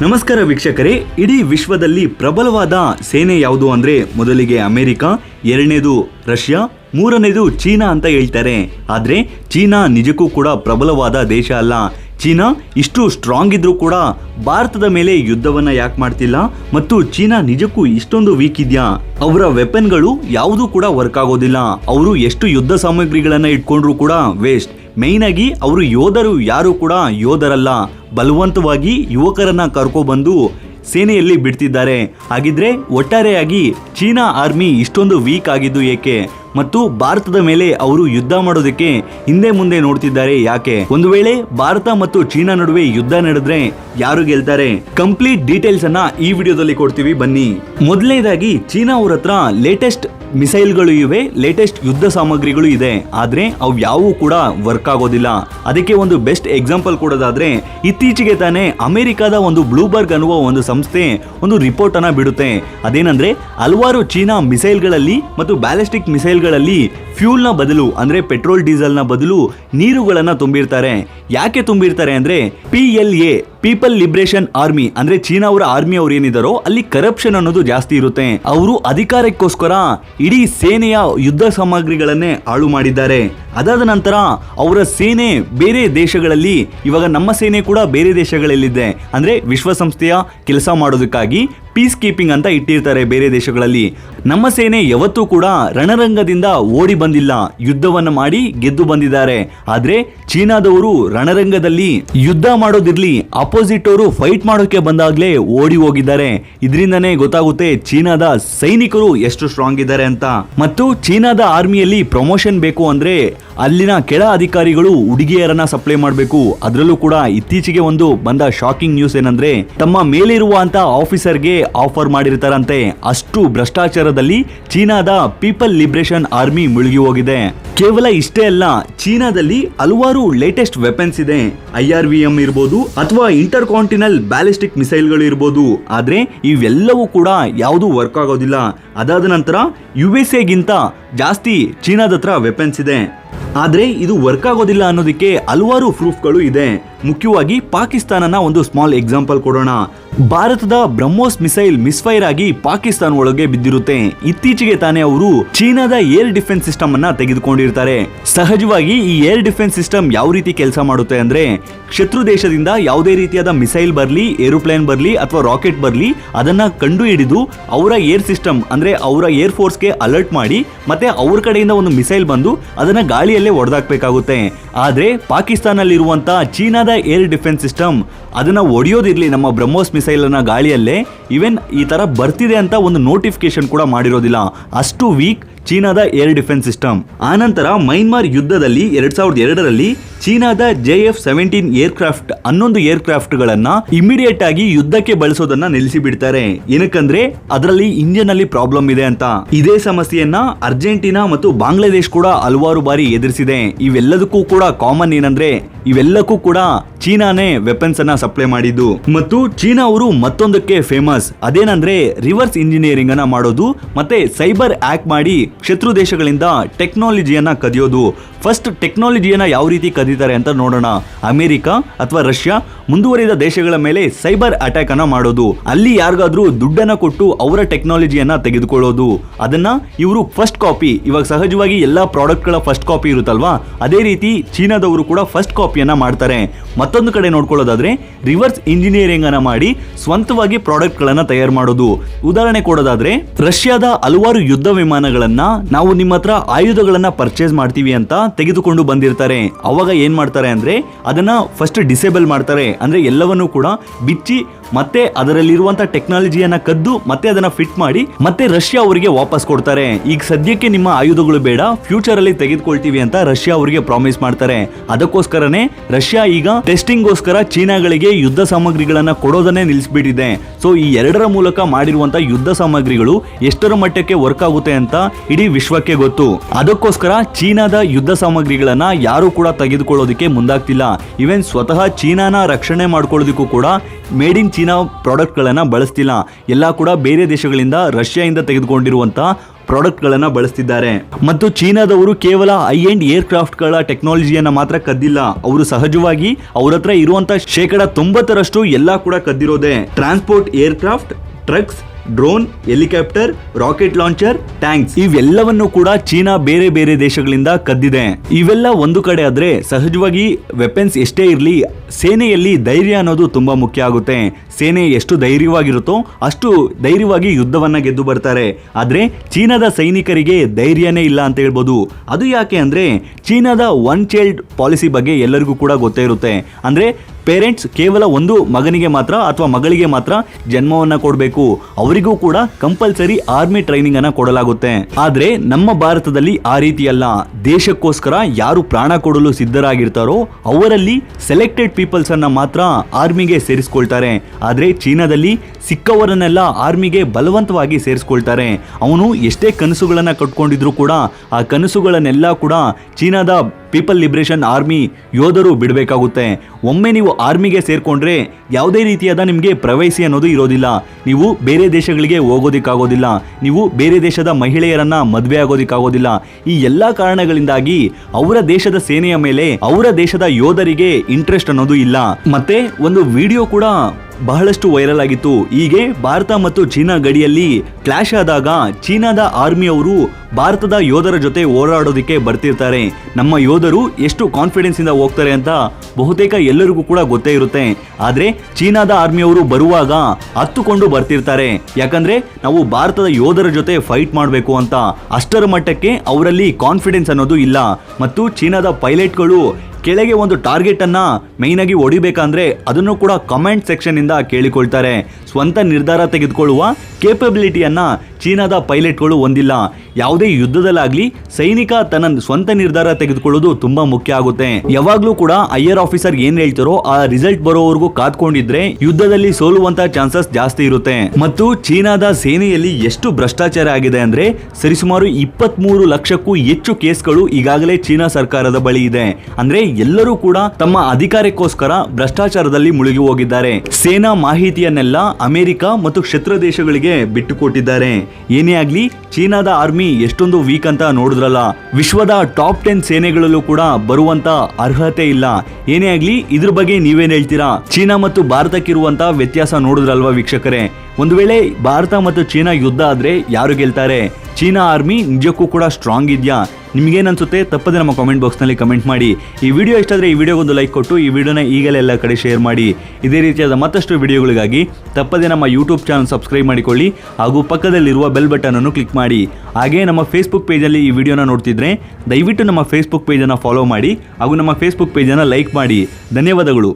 ನಮಸ್ಕಾರ ವೀಕ್ಷಕರೇ, ಇಡೀ ವಿಶ್ವದಲ್ಲಿ ಪ್ರಬಲವಾದ ಸೇನೆ ಯಾವುದು ಅಂದ್ರೆ ಮೊದಲಿಗೆ ಅಮೆರಿಕ, ಎರಡನೇದು ರಷ್ಯಾ, ಮೂರನೇದು ಚೀನಾ ಅಂತ ಹೇಳ್ತಾರೆ. ಆದ್ರೆ ಚೀನಾ ನಿಜಕ್ಕೂ ಕೂಡ ಪ್ರಬಲವಾದ ದೇಶ ಅಲ್ಲ. ಚೀನಾ ಇಷ್ಟು ಸ್ಟ್ರಾಂಗ್ ಇದ್ರೂ ಕೂಡ ಭಾರತದ ಮೇಲೆ ಯುದ್ಧವನ್ನ ಯಾಕೆ ಮಾಡ್ತಿಲ್ಲ? ಮತ್ತು ಚೀನಾ ನಿಜಕ್ಕೂ ಇಷ್ಟೊಂದು ವೀಕ್ ಇದೆಯಾ? ಅವರ ವೆಪನ್ಗಳು ಯಾವುದೂ ಕೂಡ ವರ್ಕ್ ಆಗೋದಿಲ್ಲ. ಅವರು ಎಷ್ಟು ಯುದ್ಧ ಸಾಮಗ್ರಿಗಳನ್ನ ಇಟ್ಕೊಂಡ್ರು ಕೂಡ ವೇಸ್ಟ್ ಮೇಯ್ನ್ ಆಗಿ ಅವರು ಯೋಧರು ಯಾರು ಕೂಡ ಯೋಧರಲ್ಲ. ಬಲವಂತವಾಗಿ ಯುವಕರನ್ನ ಕರ್ಕೊಬಂದು ಸೇನೆಯಲ್ಲಿ ಬಿಡ್ತಿದ್ದಾರೆ. ಹಾಗಿದ್ರೆ ಒಟ್ಟಾರೆಯಾಗಿ ಚೀನಾ ಆರ್ಮಿ ಇಷ್ಟೊಂದು ವೀಕ್ ಆಗಿದ್ದು ಏಕೆ? ಮತ್ತು ಭಾರತದ ಮೇಲೆ ಅವರು ಯುದ್ಧ ಮಾಡೋದಕ್ಕೆ ಹಿಂದೆ ಮುಂದೆ ನೋಡ್ತಿದ್ದಾರೆ ಯಾಕೆ? ಒಂದು ವೇಳೆ ಭಾರತ ಮತ್ತು ಚೀನಾ ನಡುವೆ ಯುದ್ಧ ನಡೆದ್ರೆ ಯಾರು ಗೆಲ್ತಾರೆ? ಕಂಪ್ಲೀಟ್ ಡೀಟೇಲ್ಸ್ ಅನ್ನ ಈ ವಿಡಿಯೋದಲ್ಲಿ ಕೊಡ್ತೀವಿ, ಬನ್ನಿ. ಮೊದಲನೇದಾಗಿ, ಚೀನಾ ಅವ್ರ ಹತ್ರ ಲೇಟೆಸ್ಟ್ ಮಿಸೈಲ್ಗಳು ಇವೆ ಲೇಟೆಸ್ಟ್ ಯುದ್ಧ ಸಾಮಗ್ರಿಗಳು ಇದೆ. ಆದ್ರೆ ಅವು ಯಾವೂ ಕೂಡ ವರ್ಕ್ ಆಗೋದಿಲ್ಲ. ಅದಕ್ಕೆ ಒಂದು ಬೆಸ್ಟ್ ಎಕ್ಸಾಂಪಲ್ ಕೊಡೋದಾದ್ರೆ, ಇತ್ತೀಚೆಗೆ ತಾನೇ ಅಮೆರಿಕದ ಒಂದು ಬ್ಲೂಬರ್ಗ್ ಅನ್ನುವ ಒಂದು ಸಂಸ್ಥೆ ಒಂದು ರಿಪೋರ್ಟ್ ಅನ್ನ ಬಿಡುತ್ತೆ. ಅದೇನಂದ್ರೆ, ಹಲವಾರು ಚೀನಾ ಮಿಸೈಲ್ಗಳಲ್ಲಿ ಮತ್ತು ಬ್ಯಾಲಿಸ್ಟಿಕ್ ಮಿಸೈಲ್ಗಳಲ್ಲಿ ಫ್ಯೂಲ್ನ ಬದಲು, ಅಂದ್ರೆ ಪೆಟ್ರೋಲ್ ಡೀಸೆಲ್ನ ಬದಲು ನೀರುಗಳನ್ನ ತುಂಬಿರ್ತಾರೆ. ಯಾಕೆ ತುಂಬಿರ್ತಾರೆ ಅಂದ್ರೆ P L A, people liberation army, ಅಂದ್ರೆ ಚೀನಾ ಅವರ ಆರ್ಮಿ ಅವ್ರು ಏನಿದಾರೋ ಅಲ್ಲಿ ಕರಪ್ಷನ್ ಅನ್ನೋದು ಜಾಸ್ತಿ ಇರುತ್ತೆ. ಅವರು ಅಧಿಕಾರಕ್ಕೋಸ್ಕರ ಇಡೀ ಸೇನೆಯ ಯುದ್ಧ ಸಾಮಗ್ರಿಗಳನ್ನೇ ಹಾಳು ಮಾಡಿದ್ದಾರೆ. ಅದಾದ ನಂತರ ಅವರ ಸೇನೆ ಬೇರೆ ದೇಶಗಳಲ್ಲಿ, ಇವಾಗ ನಮ್ಮ ಸೇನೆ ಕೂಡ ಬೇರೆ ದೇಶಗಳಲ್ಲಿದೆ. ಅಂದ್ರೆ ವಿಶ್ವಸಂಸ್ಥೆಯ ಕೆಲಸ ಮಾಡೋದಕ್ಕಾಗಿ ಪೀಸ್ ಕೀಪಿಂಗ್ ಅಂತ ಇಟ್ಟಿರ್ತಾರೆ ಬೇರೆ ದೇಶಗಳಲ್ಲಿ. ನಮ್ಮ ಸೇನೆ ಯಾವತ್ತೂ ಕೂಡ ರಣರಂಗದಿಂದ ಓಡಿ ಬಂದಿಲ್ಲ. ಯುದ್ಧವನ್ನ ಮಾಡಿ ಗೆದ್ದು ಬಂದಿದ್ದಾರೆ. ಆದ್ರೆ ಚೀನಾದವರು ರಣರಂಗದಲ್ಲಿ ಯುದ್ಧ ಮಾಡೋದಿರ್ಲಿ, ಅಪೋಸಿಟ್ ಅವರು ಫೈಟ್ ಮಾಡೋಕೆ ಬಂದಾಗ್ಲೇ ಓಡಿ ಹೋಗಿದ್ದಾರೆ. ಇದರಿಂದನೇ ಗೊತ್ತಾಗುತ್ತೆ ಚೀನಾದ ಸೈನಿಕರು ಎಷ್ಟು ಸ್ಟ್ರಾಂಗ್ ಇದ್ದಾರೆ ಅಂತ. ಮತ್ತು ಚೀನಾದ ಆರ್ಮಿಯಲ್ಲಿ ಪ್ರಮೋಷನ್ ಬೇಕು ಅಂದ್ರೆ ಅಲ್ಲಿನ ಕೆಳ ಅಧಿಕಾರಿಗಳು ಹುಡುಗಿಯರನ್ನ ಸಪ್ಲೈ ಮಾಡಬೇಕು. ಅದರಲ್ಲೂ ಕೂಡ ಇತ್ತೀಚೆಗೆ ಒಂದು ಬಂದ ಶಾಕಿಂಗ್ ನ್ಯೂಸ್ ಏನಂದ್ರೆ, ತಮ್ಮ ಮೇಲಿರುವಂತ ಆಫೀಸರ್ಗೆ ಆಫರ್ ಮಾಡಿರ್ತಾರಂತೆ. ಅಷ್ಟು ಭ್ರಷ್ಟಾಚಾರದಲ್ಲಿ ಚೀನಾದ ಪೀಪಲ್ ಲಿಬ್ರೇಷನ್ ಆರ್ಮಿ ಮುಳುಗಿ ಹೋಗಿದೆ. ಕೇವಲ ಇಷ್ಟೇ ಅಲ್ಲ, ಚೀನಾದಲ್ಲಿ ಹಲವಾರು ಲೇಟೆಸ್ಟ್ ವೆಪನ್ಸ್ ಇದೆ. ಐ ಆರ್ ವಿ ಎಂ ಇರ್ಬೋದು ಅಥವಾ ಇಂಟರ್ ಕಾಂಟಿನಲ್ ಬ್ಯಾಲಿಸ್ಟಿಕ್ ಮಿಸೈಲ್ಗಳು ಇರ್ಬೋದು. ಆದ್ರೆ ಇವೆಲ್ಲವೂ ಕೂಡ ಯಾವುದು ವರ್ಕ್ ಆಗೋದಿಲ್ಲ. ಅದಾದ ನಂತರ ಯು ಎಸ್ ಎಗಿಂತ ಜಾಸ್ತಿ ಚೀನಾದ ಹತ್ರ ವೆಪನ್ಸ್ ಇದೆ. ಆದ್ರೆ ಇದು ವರ್ಕ್ ಆಗೋದಿಲ್ಲ ಅನ್ನೋದಕ್ಕೆ ಹಲವಾರು ಪ್ರೂಫ್ಗಳು ಇದೆ. ಮುಖ್ಯವಾಗಿ ಪಾಕಿಸ್ತಾನನ ಒಂದು ಸ್ಮಾಲ್ ಎಕ್ಸಾಂಪಲ್ ಕೊಡೋಣ. ಭಾರತದ ಬ್ರಹ್ಮೋಸ್ ಮಿಸೈಲ್ ಮಿಸ್ಫೈರ್ ಆಗಿ ಪಾಕಿಸ್ತಾನ ಒಳಗೆ ಬಿದ್ದಿರುತ್ತೆ. ಇತ್ತೀಚೆಗೆ ತಾನೇ ಅವರು ಚೀನಾದ ಏರ್ ಡಿಫೆನ್ಸ್ ಸಿಸ್ಟಮ್ ಅನ್ನ ತೆಗೆದುಕೊಂಡಿರ್ತಾರೆ. ಸಹಜವಾಗಿ ಈ ಏರ್ ಡಿಫೆನ್ಸ್ ಸಿಸ್ಟಮ್ ಯಾವ ರೀತಿ ಕೆಲಸ ಮಾಡುತ್ತೆ ಅಂದ್ರೆ, ಶತ್ರು ದೇಶದಿಂದ ಯಾವುದೇ ರೀತಿಯಾದ ಮಿಸೈಲ್ ಬರಲಿ, ಏರೋಪ್ಲೇನ್ ಬರಲಿ ಅಥವಾ ರಾಕೆಟ್ ಬರಲಿ, ಅದನ್ನ ಕಂಡು ಹಿಡಿದು ಅವರ ಏರ್ ಸಿಸ್ಟಮ್ ಅಂದ್ರೆ ಅವರ ಏರ್ ಫೋರ್ಸ್ಗೆ ಅಲರ್ಟ್ ಮಾಡಿ, ಮತ್ತೆ ಅವ್ರ ಕಡೆಯಿಂದ ಒಂದು ಮಿಸೈಲ್ ಬಂದು ಅದನ್ನ ಗಾಳಿಯಲ್ಲೇ ಹೊಡೆದಾಕ್ಬೇಕಾಗುತ್ತೆ ಆದ್ರೆ ಪಾಕಿಸ್ತಾನಲ್ಲಿರುವಂತಹ ಚೀನಾದ ಏರ್ ಡಿಫೆನ್ಸ್ ಸಿಸ್ಟಮ್. ಅದನ್ನ ಒಡೆಯೋದಿರ್ಲಿ ನಮ್ಮ ಬ್ರಹ್ಮೋಸ್ ಮಿಸೈಲ್ ಅನ್ನ ಗಾಳಿಯಲ್ಲೇ. ಈವನ್ ಈ ತರ ಬರ್ತಿದೆ ಅಂತ ಒಂದು ನೋಟಿಫಿಕೇಶನ್ ಕೂಡ ಮಾಡಿರೋದಿಲ್ಲ. ಅಷ್ಟು ವೀಕ್ ಚೀನಾದ ಏರ್ ಡಿಫೆನ್ಸ್ ಸಿಸ್ಟಮ್. ಆನಂತರ ಮೈನ್ಮಾರ್ ಯುದ್ಧದಲ್ಲಿ ಎರಡ್ ಸಾವಿರದ ಎರಡರಲ್ಲಿ ಚೀನಾದ ಜೆ ಎಫ್ ಸೆವೆಂಟೀನ್ ಏರ್ಕ್ರಾಫ್ಟ್ ಹನ್ನೊಂದು ಏರ್ಕ್ರಾಫ್ಟ್ ಗಳನ್ನ ಇಮಿಡಿಯೇಟ್ ಆಗಿ ಯುದ್ಧಕ್ಕೆ ಬಳಸೋದನ್ನ ನಿಲ್ಲಿಸಿ ಬಿಡ್ತಾರೆ ಏನಕ್ಕಂದ್ರೆ ಅದರಲ್ಲಿ ಇಂಜಿನ್ ಅಲ್ಲಿ ಪ್ರಾಬ್ಲಮ್ ಇದೆ ಅಂತ. ಇದೇ ಸಮಸ್ಯೆಯನ್ನ ಅರ್ಜೆಂಟೀನಾ ಮತ್ತು ಬಾಂಗ್ಲಾದೇಶ್ ಕೂಡ ಹಲವಾರು ಬಾರಿ ಎದುರಿಸಿದೆ. ಇವೆಲ್ಲದಕ್ಕೂ ಕೂಡ ಕಾಮನ್ ಏನಂದ್ರೆ ಇವೆಲ್ಲಕ್ಕೂ ಕೂಡ ಚೀನಾನೇ ವೆಪನ್ಸ್ ಅನ್ನ ಸಪ್ಲೈ ಮಾಡಿದ್ದು. ಮತ್ತು ಚೀನಾ ಅವರು ಮತ್ತೊಂದಕ್ಕೆ ಫೇಮಸ್ ಅದೇನಂದ್ರೆ ರಿವರ್ಸ್ ಇಂಜಿನಿಯರಿಂಗ್ ಅನ್ನ ಮಾಡೋದು, ಮತ್ತೆ ಸೈಬರ್ ಆಕ್ಟ್ ಮಾಡಿ ಶತ್ರು ದೇಶಗಳಿಂದ ಟೆಕ್ನಾಲಜಿಯನ್ನ ಕದಿಯೋದು. ಫಸ್ಟ್ ಟೆಕ್ನಾಲಜಿಯನ್ನ ಯಾವ ರೀತಿ ಕದೀತಾರೆ ಅಂತ ನೋಡೋಣ. ಅಮೆರಿಕ ಅಥವಾ ರಷ್ಯಾ ಮುಂದುವರಿದ ದೇಶಗಳ ಮೇಲೆ ಸೈಬರ್ ಅಟ್ಯಾಕ್ ಅನ್ನ ಮಾಡೋದು. ಅಲ್ಲಿ ಯಾರಿಗಾದ್ರೂ ದುಡ್ಡನ್ನ ಕೊಟ್ಟು ಅವರ ಟೆಕ್ನಾಲಜಿಯನ್ನ ತೆಗೆದುಕೊಳ್ಳೋದು. ಅದನ್ನ ಇವರು ಫಸ್ಟ್ ಕಾಪಿ ಇವಾಗ ಸಹಜವಾಗಿ ಎಲ್ಲಾ ಪ್ರಾಡಕ್ಟ್ಗಳ ಫಸ್ಟ್ ಕಾಪಿ ಇರುತ್ತಲ್ವಾ? ಅದೇ ರೀತಿ ಚೀನಾದವರು ಕೂಡ ಫಸ್ಟ್ ಕಾಪಿಯನ್ನ ಮಾಡ್ತಾರೆ. ಮತ್ತೊಂದು ಕಡೆ ನೋಡ್ಕೊಳ್ಳೋದಾದ್ರೆ ರಿವರ್ಸ್ ಇಂಜಿನಿಯರಿಂಗ್ ಅನ್ನ ಮಾಡಿ ಸ್ವಂತವಾಗಿ ಪ್ರಾಡಕ್ಟ್ ಗಳನ್ನ ತಯಾರು ಮಾಡೋದು. ಉದಾಹರಣೆ ಕೊಡೋದಾದ್ರೆ, ರಷ್ಯಾದ ಹಲವಾರು ಯುದ್ಧ ವಿಮಾನಗಳನ್ನ ನಾವು ನಿಮ್ಮ ಹತ್ರ ಆಯುಧಗಳನ್ನ ಪರ್ಚೇಸ್ ಮಾಡ್ತೀವಿ ಅಂತ ತೆಗೆದುಕೊಂಡು ಬಂದಿರ್ತಾರೆ. ಅವಾಗ ಏನ್ ಮಾಡ್ತಾರೆ ಅಂದ್ರೆ, ಅದನ್ನ ಫಸ್ಟ್ ಡಿಸೇಬಲ್ ಮಾಡ್ತಾರೆ. ಅಂದ್ರೆ ಎಲ್ಲವನ್ನೂ ಕೂಡ ಬಿಚ್ಚಿ ಮತ್ತೆ ಅದರಲ್ಲಿರುವಂತ ಟೆಕ್ನಾಲಜಿಯನ್ನ ಕದ್ದು ಮತ್ತೆ ಅದನ್ನ ಫಿಟ್ ಮಾಡಿ ಮತ್ತೆ ರಷ್ಯಾ ಅವರಿಗೆ ವಾಪಸ್ ಕೊಡ್ತಾರೆ. ಈಗ ಸದ್ಯಕ್ಕೆ ನಿಮ್ಮ ಆಯುಧಗಳು ಬೇಡ ಫ್ಯೂಚರ್ ಅಲ್ಲಿ ತೆಗೆದುಕೊಳ್ತೀವಿ ಅಂತ ರಷ್ಯಾ ಅವರಿಗೆ ಪ್ರಾಮಿಸ್ ಮಾಡ್ತಾರೆ. ಅದಕ್ಕೋಸ್ಕರನೇ ರಷ್ಯಾ ಈಗ ಟೆಸ್ಟಿಂಗ್ ಗೋಸ್ಕರ ಚೀನಾಗಳಿಗೆ ಯುದ್ಧ ಸಾಮಗ್ರಿಗಳನ್ನ ಕೊಡೋದನ್ನೇ ನಿಲ್ಲಿಸಿಬಿಟ್ಟಿದೆ ಸೊ ಈ ಎರಡರ ಮೂಲಕ ಮಾಡಿರುವಂತ ಯುದ್ಧ ಸಾಮಗ್ರಿಗಳು ಎಷ್ಟರ ಮಟ್ಟಕ್ಕೆ ವರ್ಕ್ ಆಗುತ್ತೆ ಅಂತ ಇಡೀ ವಿಶ್ವಕ್ಕೆ ಗೊತ್ತು. ಅದಕ್ಕೋಸ್ಕರ ಚೀನಾದ ಯುದ್ಧ ಸಾಮಗ್ರಿಗಳನ್ನ ಯಾರು ಕೂಡ ತೆಗೆದುಕೊಳ್ಳೋದಕ್ಕೆ ಮುಂದಾಗ್ತಿಲ್ಲ. ಇವೆನ್ ಸ್ವತಃ ಚೀನಾನ ರಕ್ಷಣೆ ಮಾಡ್ಕೊಳ್ಳೋದಕ್ಕೂ ಕೂಡ ಮೇಡ್ ಇನ್ ಚೀನಾ ಪ್ರಾಡಕ್ಟ್ಗಳನ್ನು ಬಳಸ್ತಿಲ್ಲ. ಎಲ್ಲ ಕೂಡ ಬೇರೆ ದೇಶಗಳಿಂದ ರಷ್ಯಾದಿಂದ ತೆಗೆದುಕೊಂಡಿರುವಂಥ ಪ್ರಾಡಕ್ಟ್ಗಳನ್ನ ಬಳಸ್ತಿದ್ದಾರೆ. ಮತ್ತು ಚೀನಾದವರು ಕೇವಲ ಐ ಎಂಡ್ ಏರ್ ಟೆಕ್ನಾಲಜಿಯನ್ನು ಮಾತ್ರ ಕದ್ದಿಲ್ಲ. ಅವರು ಸಹಜವಾಗಿ ಅವ್ರ ಹತ್ರ ಇರುವಂತ ಶೇಕಡ ತೊಂಬತ್ತರಷ್ಟು ಎಲ್ಲ ಕೂಡ ಕದ್ದಿರೋದೆ. Transport aircraft trucks drone helicopter rocket launcher tanks ಇವೆಲ್ಲವನ್ನು ಕೂಡ ಚೀನಾ ಬೇರೆ ಬೇರೆ ದೇಶಗಳಿಂದ ಕದ್ದಿದೆ. ಇವೆಲ್ಲ ಒಂದು ಕಡೆ ಆದ್ರೆ ಸಹಜವಾಗಿ ವೆಪನ್ಸ್ ಎಷ್ಟೇ ಇರಲಿ ಸೇನೆಯಲ್ಲಿ ಧೈರ್ಯ ಅನ್ನೋದು ತುಂಬ ಮುಖ್ಯ ಆಗುತ್ತೆ. ಸೇನೆ ಎಷ್ಟು ಧೈರ್ಯವಾಗಿರುತ್ತೋ ಅಷ್ಟು ಧೈರ್ಯವಾಗಿ ಯುದ್ಧವನ್ನ ಗೆದ್ದು ಬರ್ತಾರೆ. ಆದ್ರೆ ಚೀನಾದ ಸೈನಿಕರಿಗೆ ಧೈರ್ಯನೇ ಇಲ್ಲ ಅಂತ ಹೇಳ್ಬೋದು. ಅದು ಯಾಕೆ ಅಂದ್ರೆ ಚೀನಾದ ಒನ್ ಚೈಲ್ಡ್ ಪಾಲಿಸಿ ಬಗ್ಗೆ ಎಲ್ಲರಿಗೂ ಕೂಡ ಗೊತ್ತೇ ಇರುತ್ತೆ. ಅಂದ್ರೆ ಪೇರೆಂಟ್ಸ್ ಕೇವಲ ಒಂದು ಮಗನಿಗೆ ಮಾತ್ರ ಅಥವಾ ಮಗಳಿಗೆ ಮಾತ್ರ ಜನ್ಮವನ್ನ ಕೊಡಬೇಕು. ಅವರಿಗೂ ಕೂಡ ಕಂಪಲ್ಸರಿ ಆರ್ಮಿ ಟ್ರೈನಿಂಗ್ ಅನ್ನ ಕೊಡಲಾಗುತ್ತೆ. ಆದ್ರೆ ನಮ್ಮ ಭಾರತದಲ್ಲಿ ಆ ರೀತಿ ಅಲ್ಲ. ದೇಶಕ್ಕೋಸ್ಕರ ಯಾರು ಪ್ರಾಣ ಕೊಡಲು ಸಿದ್ಧರಾಗಿರ್ತಾರೋ ಅವರಲ್ಲಿ ಸೆಲೆಕ್ಟೆಡ್ ಪೀಪಲ್ಸ್ ಅನ್ನ ಮಾತ್ರ ಆರ್ಮಿಗೆ ಸೇರಿಸ್ಕೊಳ್ತಾರೆ. ಆದ್ರೆ ಚೀನಾದಲ್ಲಿ ಸಿಕ್ಕವರನ್ನೆಲ್ಲ ಆರ್ಮಿಗೆ ಬಲವಂತವಾಗಿ ಸೇರಿಸ್ಕೊಳ್ತಾರೆ. ಅವನು ಎಷ್ಟೇ ಕನಸುಗಳನ್ನ ಕಟ್ಕೊಂಡಿದ್ರು ಕೂಡ ಆ ಕನಸುಗಳನ್ನೆಲ್ಲ ಕೂಡ ಚೀನಾದ ಪೀಪಲ್ ಲಿಬ್ರೇಷನ್ ಆರ್ಮಿ ಯೋಧರು ಬಿಡಬೇಕಾಗುತ್ತೆ. ಒಮ್ಮೆ ನೀವು ಆರ್ಮಿಗೆ ಸೇರಿಕೊಂಡ್ರೆ ಯಾವುದೇ ರೀತಿಯಾದ ನಿಮಗೆ ಪ್ರವೇಶಿ ಅನ್ನೋದು ಇರೋದಿಲ್ಲ. ನೀವು ಬೇರೆ ದೇಶಗಳಿಗೆ ಹೋಗೋದಿಕ್ಕಾಗೋದಿಲ್ಲ. ನೀವು ಬೇರೆ ದೇಶದ ಮಹಿಳೆಯರನ್ನ ಮದುವೆ ಆಗೋದಿಕ್ಕಾಗೋದಿಲ್ಲ. ಈ ಎಲ್ಲ ಕಾರಣಗಳಿಂದಾಗಿ ಅವರ ದೇಶದ ಸೇನೆಯ ಮೇಲೆ ಅವರ ದೇಶದ ಯೋಧರಿಗೆ ಇಂಟ್ರೆಸ್ಟ್ ಅನ್ನೋದು ಇಲ್ಲ. ಮತ್ತೆ ಒಂದು ವಿಡಿಯೋ ಕೂಡ ಬಹಳಷ್ಟು ವೈರಲ್ ಆಗಿತ್ತು. ಹೀಗೆ ಭಾರತ ಮತ್ತು ಚೀನಾ ಗಡಿಯಲ್ಲಿ ಕ್ಲಾಶ್ ಆದಾಗ ಚೀನಾದ ಆರ್ಮಿಯವರು ಭಾರತದ ಯೋಧರ ಜೊತೆ ಹೋರಾಡೋದಕ್ಕೆ ಬರ್ತಿರ್ತಾರೆ. ನಮ್ಮ ಯೋಧರು ಎಷ್ಟು ಕಾನ್ಫಿಡೆನ್ಸ್ ಇಂದ ಹೋಗ್ತಾರೆ ಅಂತ ಬಹುತೇಕ ಎಲ್ಲರಿಗೂ ಕೂಡ ಗೊತ್ತೇ ಇರುತ್ತೆ. ಆದ್ರೆ ಚೀನಾದ ಆರ್ಮಿಯವರು ಬರುವಾಗ ಹತ್ತುಕೊಂಡು ಬರ್ತಿರ್ತಾರೆ. ಯಾಕಂದ್ರೆ ನಾವು ಭಾರತದ ಯೋಧರ ಜೊತೆ ಫೈಟ್ ಮಾಡಬೇಕು ಅಂತ ಅಷ್ಟರ ಮಟ್ಟಕ್ಕೆ ಅವರಲ್ಲಿ ಕಾನ್ಫಿಡೆನ್ಸ್ ಅನ್ನೋದು ಇಲ್ಲ. ಮತ್ತು ಚೀನಾದ ಪೈಲಟ್ಗಳು ಕೆಳಗೆ ಒಂದು ಟಾರ್ಗೆಟ್ ಅನ್ನ ಮೈನ್ ಆಗಿ ಹೊಡಿಬೇಕಂದ್ರೆ ಅದನ್ನು ಕೂಡ ಕಮೆಂಟ್ ಸೆಕ್ಷನ್ ಇಂದ ಕೇಳಿಕೊಳ್ತಾರೆ. ಸ್ವಂತ ನಿರ್ಧಾರ ತೆಗೆದುಕೊಳ್ಳುವ ಕೇಪಬಿಲಿಟಿಯನ್ನ ಚೀನಾದ ಪೈಲಟ್ಗಳು ಹೊಂದಿಲ್ಲ. ಯಾವುದೇ ಯುದ್ಧದಲ್ಲಾಗ್ಲಿ ಸೈನಿಕ ತನ್ನ ಸ್ವಂತ ನಿರ್ಧಾರ ತೆಗೆದುಕೊಳ್ಳೋದು ತುಂಬಾ ಮುಖ್ಯ ಆಗುತ್ತೆ. ಯಾವಾಗಲೂ ಕೂಡ ಐಯರ್ ಆಫೀಸರ್ ಏನ್ ಹೇಳ್ತಾರೋ ಆ ರಿಸಲ್ಟ್ ಬರೋವರೆಗೂ ಕಾದ್ಕೊಂಡಿದ್ರೆ ಯುದ್ಧದಲ್ಲಿ ಸೋಲುವಂತ ಚಾನ್ಸಸ್ ಜಾಸ್ತಿ ಇರುತ್ತೆ. ಮತ್ತು ಚೀನಾದ ಸೇನೆಯಲ್ಲಿ ಎಷ್ಟು ಭ್ರಷ್ಟಾಚಾರ ಆಗಿದೆ ಅಂದ್ರೆ ಸರಿಸುಮಾರು ಇಪ್ಪತ್ತ್ ಮೂರು ಲಕ್ಷಕ್ಕೂ ಹೆಚ್ಚು ಕೇಸ್ಗಳು ಈಗಾಗಲೇ ಚೀನಾ ಸರ್ಕಾರದ ಬಳಿ ಇದೆ. ಅಂದ್ರೆ ಎಲ್ಲರೂ ಕೂಡ ತಮ್ಮ ಅಧಿಕಾರಕ್ಕೋಸ್ಕರ ಭ್ರಷ್ಟಾಚಾರದಲ್ಲಿ ಮುಳುಗಿ ಹೋಗಿದ್ದಾರೆ. ಸೇನಾ ಮಾಹಿತಿಯನ್ನೆಲ್ಲ ಅಮೆರಿಕ ಮತ್ತು ಕ್ಷೇತ್ರ ದೇಶಗಳಿಗೆ ಬಿಟ್ಟುಕೊಟ್ಟಿದ್ದಾರೆ ಏನೇ ಆಗ್ಲಿ, ಚೀನಾದ ಆರ್ಮಿ ಎಷ್ಟೊಂದು ವೀಕ್ ಅಂತ ನೋಡಿದ್ರಲ್ಲ. ವಿಶ್ವದ ಟಾಪ್ ಟೆನ್ ಸೇನೆಗಳಲ್ಲೂ ಕೂಡ ಬರುವಂತ ಅರ್ಹತೆ ಇಲ್ಲ. ಏನೇ ಆಗ್ಲಿ, ಇದ್ರ ಬಗ್ಗೆ ನೀವೇನ್ ಹೇಳ್ತೀರಾ? ಚೀನಾ ಮತ್ತು ಭಾರತಕ್ಕಿರುವಂತ ವ್ಯತ್ಯಾಸ ನೋಡಿದ್ರಲ್ವಾ ವೀಕ್ಷಕರೇ? ಒಂದು ವೇಳೆ ಭಾರತ ಮತ್ತು ಚೀನಾ ಯುದ್ಧ ಆದ್ರೆ ಯಾರು ಗೆಲ್ತಾರೆ? ಚೀನಾ ಆರ್ಮಿ ನಿಜಕ್ಕೂ ಕೂಡ ಸ್ಟ್ರಾಂಗ್ ಇದೆಯಾ? ನಿಮ್ಗೇನ್ ಅನ್ಸುತ್ತೆ ತಪ್ಪದೆ ನಮ್ಮ ಕಾಮೆಂಟ್ ಬಾಕ್ಸ್ನಲ್ಲಿ ಕಮೆಂಟ್ ಮಾಡಿ. ಈ ವಿಡಿಯೋ ಇಷ್ಟ ಆದರೆ ಈ ವಿಡಿಯೋಗೊಂದು ಲೈಕ್ ಕೊಟ್ಟು, ಈ ವಿಡಿಯೋನ ಈಗಲೇ ಎಲ್ಲ ಕಡೆ ಶೇರ್ ಮಾಡಿ. ಇದೇ ರೀತಿಯಾದ ಮತ್ತಷ್ಟು ವಿಡಿಯೋಗಳಿಗಾಗಿ ತಪ್ಪದೆ ನಮ್ಮ ಯೂಟ್ಯೂಬ್ ಚಾನಲ್ ಸಬ್ಸ್ಕ್ರೈಬ್ ಮಾಡಿಕೊಳ್ಳಿ. ಹಾಗೂ ಪಕ್ಕದಲ್ಲಿರುವ ಬೆಲ್ ಬಟನ್ ಅನ್ನು ಕ್ಲಿಕ್ ಮಾಡಿ. ಹಾಗೇ ನಮ್ಮ ಫೇಸ್ಬುಕ್ ಪೇಜಲ್ಲಿ ಈ ವಿಡಿಯೋನ ನೋಡ್ತಿದ್ರೆ, ದಯವಿಟ್ಟು ನಮ್ಮ ಫೇಸ್ಬುಕ್ ಪೇಜನ್ನು ಫಾಲೋ ಮಾಡಿ. ಹಾಗೂ ನಮ್ಮ ಫೇಸ್ಬುಕ್ ಪೇಜನ್ನು ಲೈಕ್ ಮಾಡಿ. ಧನ್ಯವಾದಗಳು.